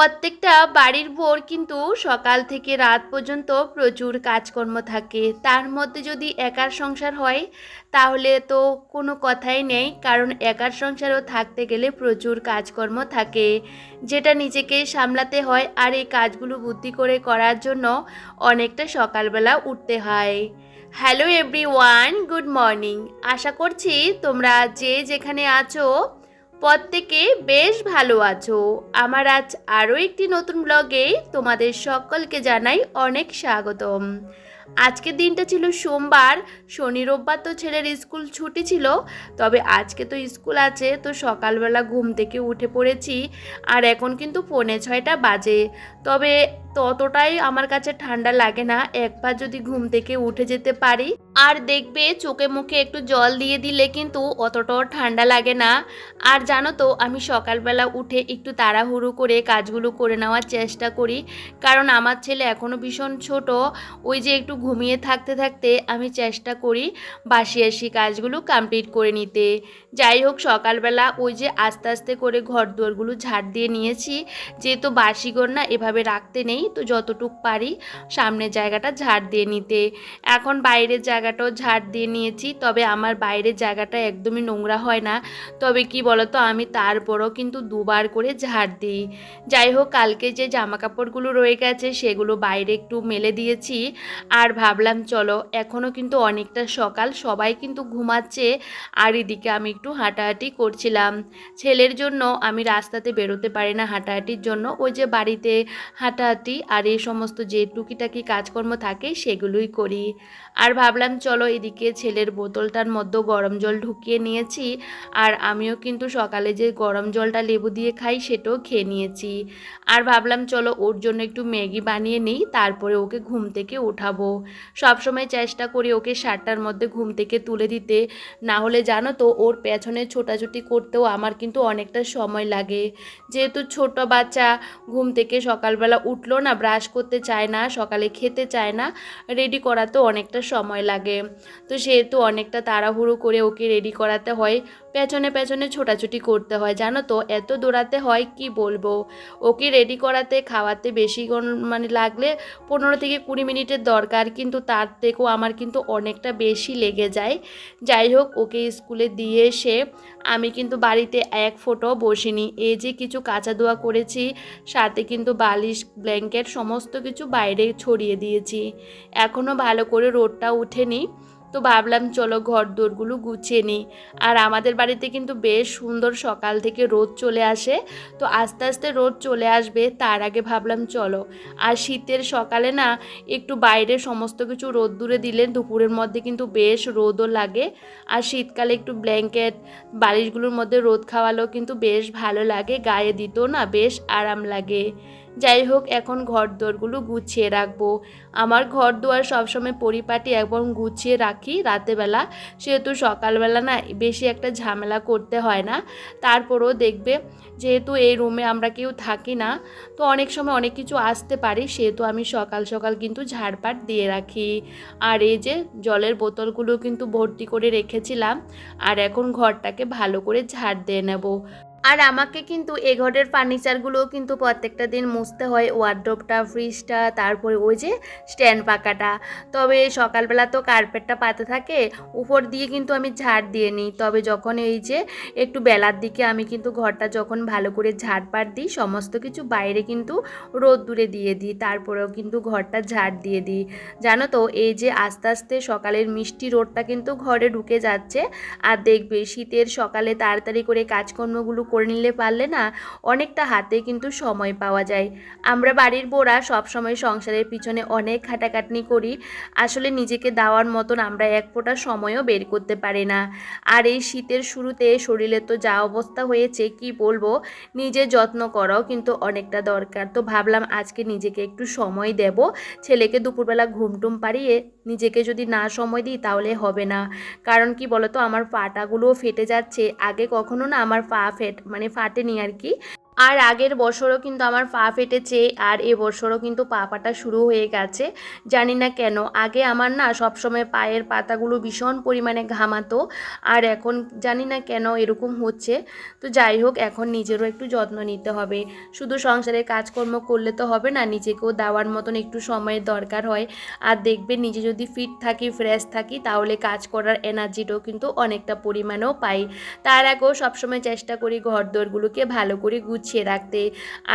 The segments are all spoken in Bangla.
প্রত্যেকটা বাড়ির বোর কিন্তু সকাল থেকে রাত পর্যন্ত প্রচুর কাজকর্ম থাকে। তার মধ্যে যদি একার সংসার হয়, তাহলে তো কোনো কথাই নেই, কারণ একার সংসারও থাকতে গেলে প্রচুর কাজকর্ম থাকে। যেটা নিজেকে সামলাতে হয় আর এই কাজগুলো বুদ্ধি করে করার জন্য অনেকটা সকালবেলা উঠতে হয়। Hello everyone good morning আশা করছি তোমরা যে যেখানে আছো প্রত্যেকে বেশ ভালো আছো। আমার আজ আরও একটি নতুন ব্লগে তোমাদের সকলকে জানাই অনেক স্বাগতম। আজকের দিনটা ছিল সোমবার, শনি রোববার তো ছেলের স্কুল ছুটি ছিল, তবে আজকে তো স্কুল আছে, তো সকালবেলা ঘুম থেকে উঠে পড়েছি, আর এখন কিন্তু পৌনে ছয়টা বাজে। তবে ততটাই আমার কাছে ঠান্ডা লাগে না একবার যদি ঘুম থেকে উঠে যেতে পারি। আর দেখবে চোখে মুখে একটু জল দিয়ে দিলে কিন্তু অতটাও ঠান্ডা লাগে না। আর জানো তো, আমি সকালবেলা উঠে একটু তাড়াহুড়ো করে কাজগুলো করে নেওয়ার চেষ্টা করি, কারণ আমার ছেলে এখনও ভীষণ ছোট, ওই যে একটু ঘুমিয়ে থাকতে থাকতে আমি চেষ্টা করি বাসি আসি কাজগুলো কমপ্লিট করে নিতে। যাই হোক, সকালবেলা ওই যে আস্তে আস্তে করে ঘর দুয়ারগুলো ঝাড় দিয়ে নিয়েছি। যেহেতু বাসি না, এভাবে রাখতে নেই, তো যতটুক পারি সামনের জায়গাটা ঝাড় দিয়ে নিতে। এখন বাইরের জায়গাটাও ঝাড় দিয়ে নিয়েছি, তবে আমার বাইরের জায়গাটা একদমই নোংরা হয় না। তবে কি বলতো, আমি তারপরও কিন্তু দুবার করে ঝাড় দিই। যাই হোক, কালকে যে জামা কাপড়গুলো রয়ে গেছে, সেগুলো বাইরে একটু মেলে দিয়েছি। আর ভাবলাম, চলো এখনও কিন্তু অনেকটা সকাল, সবাই কিন্তু ঘুমাচ্ছে। আর এদিকে আমি একটু হাঁটাহাঁটি করছিলাম। ছেলের জন্য আমি রাস্তাতে বেরোতে পারি না হাঁটাহাঁটির জন্য। ওই যে বাড়িতে হাঁটাহাঁটি আর এই সমস্ত যে টুকিটাকি কাজকর্ম থাকে সেগুলোই করি। আর ভাবলাম, চলো এদিকে ছেলের বোতলটার মধ্যে গরম জল ঢুকিয়ে নিয়েছি। আর আমিও কিন্তু সকালে যে গরম জলটা লেবু দিয়ে খাই সেটাও খেয়ে নিয়েছি। আর ভাবলাম, চলো ওর জন্য একটু ম্যাগি বানিয়ে নিই, তারপরে ওকে ঘুম থেকে উঠাবো। সবসময় চেষ্টা করি ওকে সাতটার মধ্যে ঘুম থেকে তুলে দিতে। না হলে জানো তো ওর পেছনে ছোটাছুটি করতেও আমার কিন্তু অনেকটা সময় লাগে। যেহেতু ছোট বাচ্চা ঘুম থেকে সকালবেলা উঠল না, ব্রাশ করতে চায় না, সকালে খেতে চায় না রেডি করাতেও অনেকটা সময় লাগে। তো সেহেতু অনেকটা তাড়াহুড়ো করে ওকে রেডি করাতে হয়। পেছনে পেছনে ছোটাছুটি করতে হয়। জানো তো, এত দৌড়াতে হয়, কি বলব? ওকে রেডি করাতে, খাওয়াতে বেশি মানে লাগলে পনেরো থেকে কুড়ি মিনিটের দরকার, কিন্তু তার থেকেও আমার কিন্তু অনেকটা বেশি লেগে যায়। যাই হোক, ওকে স্কুলে দিয়ে এসে আমি কিন্তু বাড়িতে এক ফোঁটো বসিনি। এই যে কিছু কাঁচা দোয়া করেছি, সাথে কিন্তু বালিশ ব্ল্যাঙ্কেট সমস্ত কিছু বাইরে ছড়িয়ে দিয়েছি। এখনও ভালো করে রোদটা উঠেনি। তো ভাবলাম চলো ঘর দোরগুলো গুছিয়ে নিই। আর আমাদের বাড়িতে কিন্তু বেশ সুন্দর সকাল থেকে রোদ চলে আসে। তো আস্তে আস্তে রোদ চলে আসবে, তার আগে ভাবলাম চলো। আর শীতের সকালে না একটু বাইরে সমস্ত কিছু রোদ দূরে দিলে দুপুরের মধ্যে কিন্তু বেশ রোদও লাগে। আর শীতকালে একটু ব্ল্যাঙ্কেট, বালিশগুলোর মধ্যে রোদ খাওয়ালেও কিন্তু বেশ ভালো লাগে, গায়ে দিতেও না বেশ আরাম লাগে। যাই হোক, এখন ঘর দোরগুলো গুছিয়ে রাখব। আমার ঘর দুয়ার সবসময় পরিপাটি এবং গুছিয়ে রাখি রাতেবেলা। সেহেতু সকালবেলা না বেশি একটা ঝামেলা করতে হয় না। তারপরেও দেখবে যেহেতু এই রুমে আমরা কেউ থাকি না, তো অনেক সময় অনেক কিছু আসতে পারি, সেহেতু আমি সকাল সকাল কিন্তু ঝাড়পাট দিয়ে রাখি। আর এই যে জলের বোতলগুলো কিন্তু ভর্তি করে রেখেছিলাম, আর এখন ঘরটাকে ভালো করে ঝাড় দিয়ে নেব। আর আমাকে কিন্তু এ ঘরের ফার্নিচারগুলোও কিন্তু প্রত্যেকটা দিন মুছতে হয়। ওয়ার্ড্রোপটা ফ্রিজটা তারপরে ওই যে স্ট্যান্ড পাকাটা। তবে সকালবেলা তো কার্পেটটা পাতে থাকে, উপর দিয়ে কিন্তু আমি ঝাড় দিয়ে নিই। তবে যখন এই যে একটু বেলার দিকে আমি কিন্তু ঘরটা যখন ভালো করে ঝাড় ঝাড়পাট দিই, সমস্ত কিছু বাইরে কিন্তু রোদ দূরে দিয়ে দিই, তারপরেও কিন্তু ঘরটা ঝাড় দিয়ে দিই। জানো তো, এই যে আস্তে আস্তে সকালের মিষ্টি রোদটা কিন্তু ঘরে ঢুকে যাচ্ছে। আর দেখবে শীতের সকালে তাড়াতাড়ি করে কাজকর্মগুলো করে নিলে পারলে না অনেকটা হাতে কিন্তু সময় পাওয়া যায়। আমরা বাড়ির বোরা সবসময় সংসারের পিছনে অনেক খাটাখাটনি করি। আসলে নিজেকে দেওয়ার মতন আমরা এক ফোঁটা সময়ও বের করতে পারি না। আর এই শীতের শুরুতে শরীরের তো যা অবস্থা হয়েছে, কি বলব? নিজের যত্ন করাও কিন্তু অনেকটা দরকার। তো ভাবলাম আজকে নিজেকে একটু সময় দেব। ছেলেকে দুপুরবেলা ঘুমটুম পাড়িয়ে নিজেকে যদি না সময় দিই তাহলে হবে না। কারণ কি বলতো? আমার পাটাগুলোও ফেটে যাচ্ছে। আগে কখনো না আমার পা ফেট মানে ফাটেনি আর কি। আর আগের বছরও কিন্তু আমার পা ফেটেছে আর এ বছরও কিন্তু পা পাটা শুরু হয়ে গেছে। জানি না কেন, আগে আমার না সবসময় পায়ের পাতাগুলো ভীষণ পরিমাণে ঘামাতো আর এখন জানি না কেন এরকম হচ্ছে। তো যাই হোক, এখন নিজেরও একটু যত্ন নিতে হবে। শুধু সংসারে কাজকর্ম করলে তো হবে না, নিজেকেও দেওয়ার মতন একটু সময়ের দরকার হয়। আর দেখবে নিজে যদি ফিট থাকি ফ্রেশ থাকি, তাহলে কাজ করার এনার্জিটাও কিন্তু অনেকটা পরিমাণেও পাই। তার আগেও সবসময় চেষ্টা করি ঘর দোরগুলোকে ভালো করে গুছিয়ে রাখতে।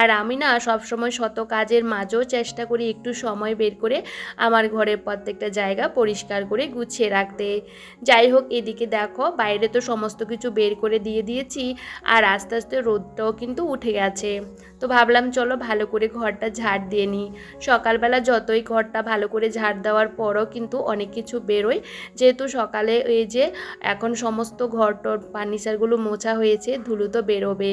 আর আমি না সবসময় শত কাজের মাঝেও চেষ্টা করি একটু সময় বের করে আমার ঘরের প্রত্যেকটা জায়গা পরিষ্কার করে গুছিয়ে রাখতে। যাই হোক, এদিকে দেখো বাইরে তো সমস্ত কিছু বের করে দিয়ে দিয়েছি আর আস্তে আস্তে রোদটাও কিন্তু উঠে গেছে। তো ভাবলাম চলো ভালো করে ঘরটা ঝাড় দিয়ে নিই। সকালবেলা যতই ঘরটা ভালো করে ঝাড় দেওয়ার পরও কিন্তু অনেক কিছু বেরোয়। যেহেতু সকালে এই যে এখন সমস্ত ঘর টর ফার্নিচারগুলো মোছা হয়েছে, ধুলো তো বেরোবে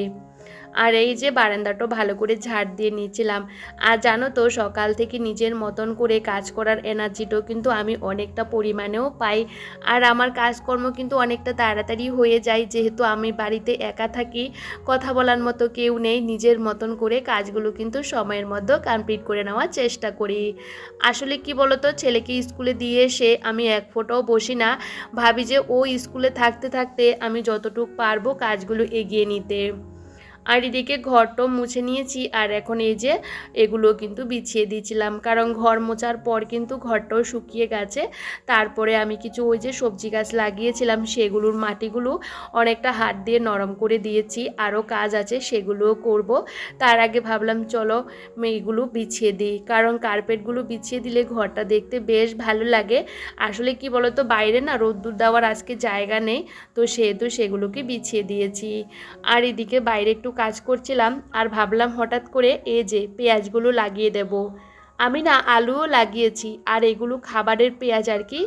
আর এই যে বারান্দাটাও ভালো করে ঝাড় দিয়ে নিয়েছিলাম। আর জানো তো, সকাল থেকে নিজের মতন করে কাজ করার এনার্জিটাও কিন্তু আমি অনেকটা পরিমাণেও পাই। আর আমার কাজকর্ম কিন্তু অনেকটা তাড়াতাড়ি হয়ে যায়, যেহেতু আমি বাড়িতে একা থাকি, কথা বলার মতো কেউ নেই, নিজের মতন করে কাজগুলো কিন্তু সময়ের মধ্যে কমপ্লিট করে নেওয়ার চেষ্টা করি। আসলে কি বলতো, ছেলেকে স্কুলে দিয়ে এসে আমি এক ফোটাও বসি না। ভাবি যে ও স্কুলে থাকতে থাকতে আমি যতটুকু পারব কাজগুলো এগিয়ে নিতে। আর এদিকে ঘরটাও মুছে নিয়েছি, আর এখন এই যে এগুলো কিন্তু বিছিয়ে দিয়েছিলাম। কারণ ঘর মোছার পর কিন্তু ঘরটাও শুকিয়ে গেছে। তারপরে আমি কিছু ওই যে সবজি গাছ লাগিয়েছিলাম, সেগুলোর মাটিগুলো অনেকটা হাত দিয়ে নরম করে দিয়েছি। আরও কাজ আছে, সেগুলোও করব। তার আগে ভাবলাম, চলো এগুলো বিছিয়ে দিই। কারণ কার্পেটগুলো বিছিয়ে দিলে ঘরটা দেখতে বেশ ভালো লাগে। আসলে কি বলতো, বাইরে না রোদ্দুর দেওয়ার আজকে জায়গা নেই। তো সেহেতু সেগুলোকে বিছিয়ে দিয়েছি। আর এদিকে বাইরে একটু কাজ করছিলাম আর ভাবলাম হঠাৎ করে এই যে পেঁয়াজগুলো লাগিয়ে দেব। আমি না আলুও লাগিয়েছি, আর এগুলো খাবারের পেঁয়াজ আর কি,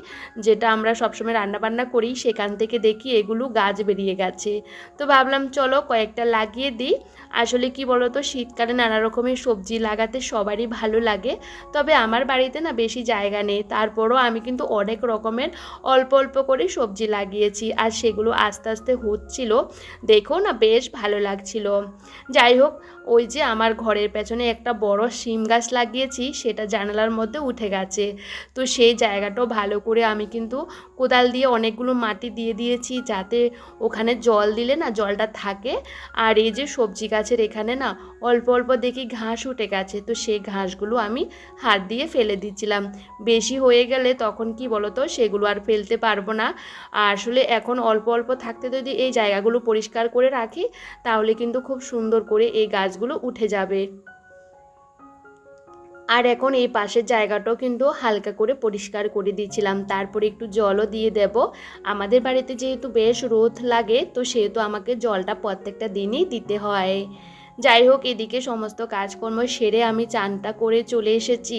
যেটা আমরা সবসময় রান্নাবান্না করি, সেখান থেকে দেখি এগুলো গাছ বেরিয়ে গেছে। তো ভাবলাম চলো কয়েকটা লাগিয়ে দিই। আসলে কি বলতো, শীতকালে নানা রকমের সবজি লাগাতে সবারই ভালো লাগে, তবে আমার বাড়িতে না বেশি জায়গা নেই, তারপরও আমি কিন্তু অনেক রকমের অল্প অল্প করে সবজি লাগিয়েছি, আর সেগুলো আস্তে আস্তে হচ্ছিল। দেখো না বেশ ভালো লাগছিল। যাই হোক ওই যে আমার ঘরের পেছনে একটা বড় শিম গাছ লাগিয়েছি, সেটা জানালার মধ্যে উঠে গেছে। তো সেই জায়গাটাও ভালো করে আমি কিন্তু কোদাল দিয়ে অনেকগুলো মাটি দিয়ে দিয়েছি, যাতে ওখানে জল দিলে না জলটা থাকে। আর এই যে সবজি গাছের এখানে না অল্প অল্প দেখি ঘাস উঠে গেছে, তো সেই ঘাসগুলো আমি হাত দিয়ে ফেলে দিচ্ছিলাম। বেশি হয়ে গেলে তখন কি বলতো, সেগুলো আর ফেলতে পারব না। আসলে এখন অল্প অল্প থাকতে যদি এই জায়গাগুলো পরিষ্কার করে রাখি, তাহলে কিন্তু খুব সুন্দর করে এই গাছগুলো উঠে যাবে। আর এখন এই পাশের জায়গাটাও কিন্তু হালকা করে পরিষ্কার করে দিয়েছিলাম। তারপরে একটু জলও দিয়ে দেব। আমাদের বাড়িতে যেহেতু বেশ রোদ লাগে, তো সেহেতু আমাকে জলটা প্রত্যেকটা দিনই দিতে হয়। যাই হোক, এদিকে সমস্ত কাজকর্ম সেরে আমি চানটা করে চলে এসেছি।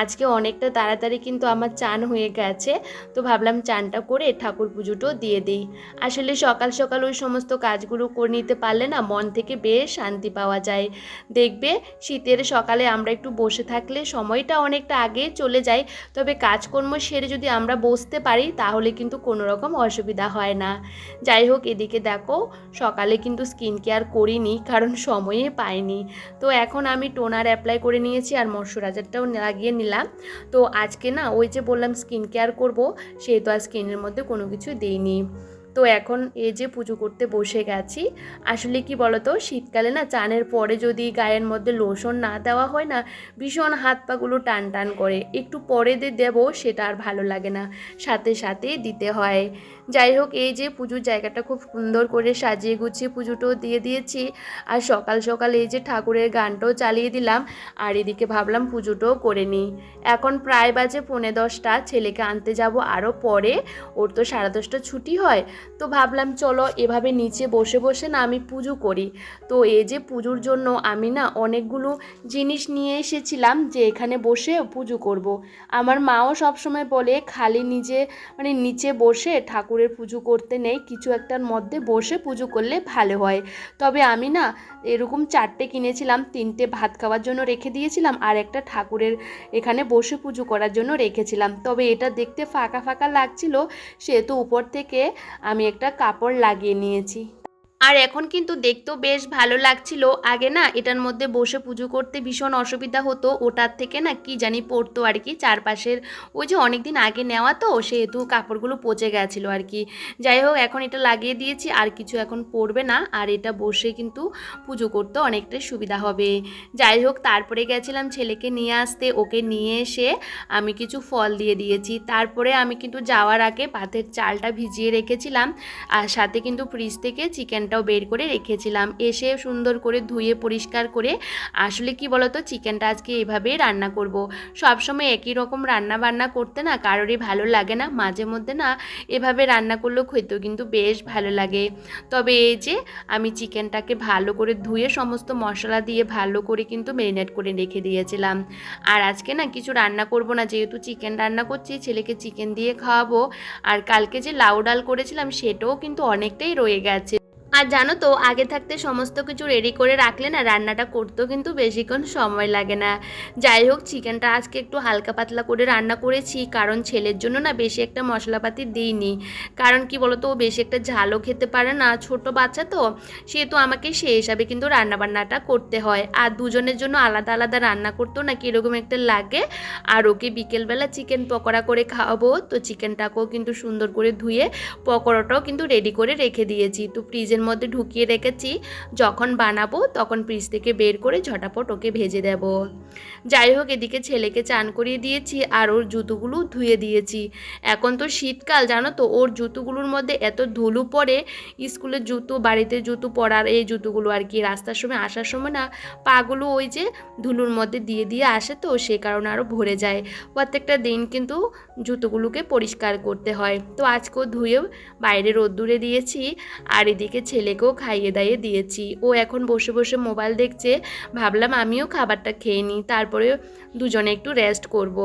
আজকে অনেকটা তাড়াতাড়ি কিন্তু আমার চান হয়ে গেছে, তো ভাবলাম চানটা করে ঠাকুর পুজোটাও দিয়ে দিই। আসলে সকাল সকাল ওই সমস্ত কাজগুলো করে নিতে পারলে না মন থেকে বেশ শান্তি পাওয়া যায়। দেখবে শীতের সকালে আমরা একটু বসে থাকলে সময়টা অনেকটা আগে চলে যায়, তবে কাজকর্ম সেরে যদি আমরা বসতে পারি তাহলে কিন্তু কোনো রকম অসুবিধা হয় না। যাই হোক, এদিকে দেখো সকালে কিন্তু স্কিন কেয়ার করিনি, কারণ সময়ে পাইনি। তো এখন আমি টোনার অ্যাপ্লাই করে নিয়েছি আর ময়শ্চারাইজারটাও লাগিয়ে নিলাম। তো আজকে না ওই যে বললাম স্কিন কেয়ার করব সেহেতু আর স্কিনের মধ্যে কোনো কিছু দিইনি। তো এখন এই যে পুজো করতে বসে গেছি, আসলে কি বলতো, শীতকালে না চানের পরে যদি গায়ের মধ্যে লোশন না দেওয়া হয় না, ভীষণ হাত পাগুলো টান টান করে, একটু পরে দিয়ে দেবো সেটা আর ভালো লাগে না, সাথে সাথেই দিতে হয়। যাই হোক, এই যে পুজোর জায়গাটা খুব সুন্দর করে সাজিয়ে গুছিয়ে পুজোটাও দিয়ে দিয়েছি, আর সকাল সকাল এই যে ঠাকুরের গানটাও চালিয়ে দিলাম, আর এদিকে ভাবলাম পুজোটাও করে নিই। এখন প্রায় বাজে পৌনে দশটা, ছেলেকে আনতে যাব আরও পরে, ওর তো সাড়ে দশটা ছুটি হয় তো ভাবলাম, চলো এভাবে নিচে বসে বসে না আমি পুজো করি। তো এই যে পুজোর জন্য আমি না অনেকগুলো জিনিস নিয়ে এসেছিলাম যে এখানে বসে পুজো করব। আমার মাও সবসময় বলে, খালি নিজে মানে নিচে বসে ঠাকুরের পুজো করতে নেই, কিছু একটার মধ্যে বসে পুজো করলে ভালো হয়। তবে আমি না এরকম চারটে কিনেছিলাম, তিনটে ভাত খাওয়ার জন্য রেখে দিয়েছিলাম আর একটা ঠাকুরের এখানে বসে পুজো করার জন্য রেখেছিলাম। তবে এটা দেখতে ফাঁকা ফাঁকা লাগছিল, সেহেতু উপর থেকে আমি একটা কাপড় লাগিয়ে নিয়েছি। আর এখন কিন্তু দেখতেও বেশ ভালো লাগছিল। আগে না এটার মধ্যে বসে পুজো করতে ভীষণ অসুবিধা হতো। ওটার থেকে না কি জানি পড়তো আর কি। চারপাশের ওই যে অনেক দিন আগে নেওয়া তো, সেহেতু কাপড়গুলো পচে গেছিল আর কি। যাই হোক, এখন এটা লাগিয়ে দিয়েছি, আর কিছু এখন পড়বে না। আর এটা বসে কিন্তু পুজো করতে অনেকটাই সুবিধা হবে। যাই হোক, তারপরে গেছিলাম ছেলেকে নিয়ে আসতে। ওকে নিয়ে এসে আমি কিছু ফল দিয়ে দিয়েছি। তারপরে আমি কিন্তু যাওয়ার আগে ভাতের চালটা ভিজিয়ে রেখেছিলাম। আর সাথে কিন্তু ফ্রিজ থেকে চিকেনটাও বের করে রেখেছিলাম। এসে সুন্দর করে ধুয়ে পরিষ্কার করে আসলে কি বলতো, চিকেনটা আজকে এভাবেই রান্না করব। সবসময় একই রকম রান্না বান্না করতে না কারোরই ভালো লাগে না। মাঝে মধ্যে না এভাবে রান্না করলেও খেতেও কিন্তু বেশ ভালো লাগে। তবে এই যে আমি চিকেনটাকে ভালো করে ধুয়ে সমস্ত মশলা দিয়ে ভালো করে কিন্তু ম্যারিনেট করে রেখে দিয়েছিলাম। আর আজকে না কিছু রান্না করব না, যেহেতু চিকেন রান্না করছি, ছেলেকে চিকেন দিয়ে খাওয়াবো। আর কালকে যে লাউ ডাল করেছিলাম, সেটাও কিন্তু অনেকটাই রয়ে গেছে। আর জানো তো, আগে থাকতে সমস্ত কিছু রেডি করে রাখলে না রান্নাটা করতেও কিন্তু বেশিক্ষণ সময় লাগে না। যাই হোক চিকেনটা আজকে একটু হালকা পাতলা করে রান্না করেছি, কারণ ছেলের জন্য না বেশি একটা মশলাপাতি দিইনি। কারণ কি বলতো, ও বেশি একটা ঝালও খেতে পারে না, ছোট বাচ্চা তো সেহেতু আমাকে সেই হিসাবে কিন্তু রান্নাবান্নাটা করতে হয়। আর দুজনের জন্য আলাদা আলাদা রান্না করতেও না কীরকম একটা লাগে। আর ওকে বিকেলবেলা চিকেন পকোড়া করে খাওয়াবো, তো চিকেনটাকেও কিন্তু সুন্দর করে ধুয়ে পকোড়াটাও কিন্তু রেডি করে রেখে দিয়েছি। তো ফ্রিজের মধ্যে ঢুকিয়ে রেখেছি। যখন বানাবো, তখন ফ্রিজ থেকে বের করে ঝটাপট ওকে ভেজে দেব। যাই হোক, এদিকে ছেলেকে চান করিয়ে দিয়েছি আর ওর জুতোগুলো ধুয়ে দিয়েছি। এখন তো শীতকাল, জানো তো, ওর জুতোগুলোর মধ্যে এত ধুলো পড়ে, স্কুলের জুতো, বাড়িতে জুতো পরার এই জুতোগুলো আর কি, রাস্তার সময় আসার সময় না, পাগুলো ওই যে ধুলোর মধ্যে দিয়ে দিয়ে আসে তো, সে কারণে আরও ভরে যায়। প্রত্যেকটা দিন কিন্তু জুতোগুলোকে পরিষ্কার করতে হয়। তো আজকেও ধুয়ে বাইরে রোদ্দুরে দিয়েছি। আর এদিকে ছেলেকেও খাইয়ে দাইয়ে দিয়েছি। ও এখন বসে বসে মোবাইল দেখছে। ভাবলাম আমিও খাবারটা খেয়ে নিই। তারপরে দুজনে একটু রেস্ট করব।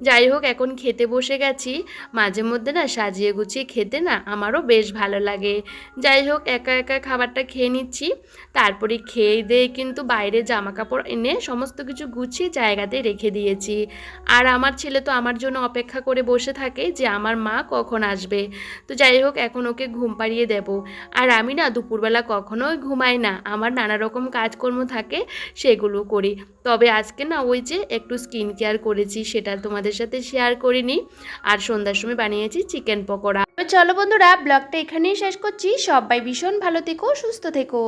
যাই হোক, এখন খেতে বসে গেছি। মাঝে মধ্যে না সাজিয়ে গুছিয়ে খেতে না আমারও বেশ ভালো লাগে। যাই হোক, একা একা খাবারটা খেয়ে নিচ্ছি। তারপরে খেয়ে দিয়ে কিন্তু বাইরে জামা কাপড় এনে সমস্ত কিছু গুছিয়ে জায়গাতে রেখে দিয়েছি। আর আমার ছেলে তো আমার জন্য অপেক্ষা করে বসে থাকে যে আমার মা কখন আসবে। তো যাই হোক, এখন ওকে ঘুম পাড়িয়ে দেব। আর আমি না দুপুরবেলা কখনোই ঘুমাই না। আমার নানা রকম কাজকর্ম থাকে, সেগুলো করি। তবে আজকে না ওই যে একটু স্কিন কেয়ার করেছি, সেটা তোমাদের সাথে শেয়ার করিনি। আর সন্ধ্যার সময় বানিয়েছি চিকেন পকোড়া। তো চলো বন্ধুরা ব্লগটা এখানেই শেষ করছি। সবাই ভীষণ ভালো থেকো, সুস্থ থেকো।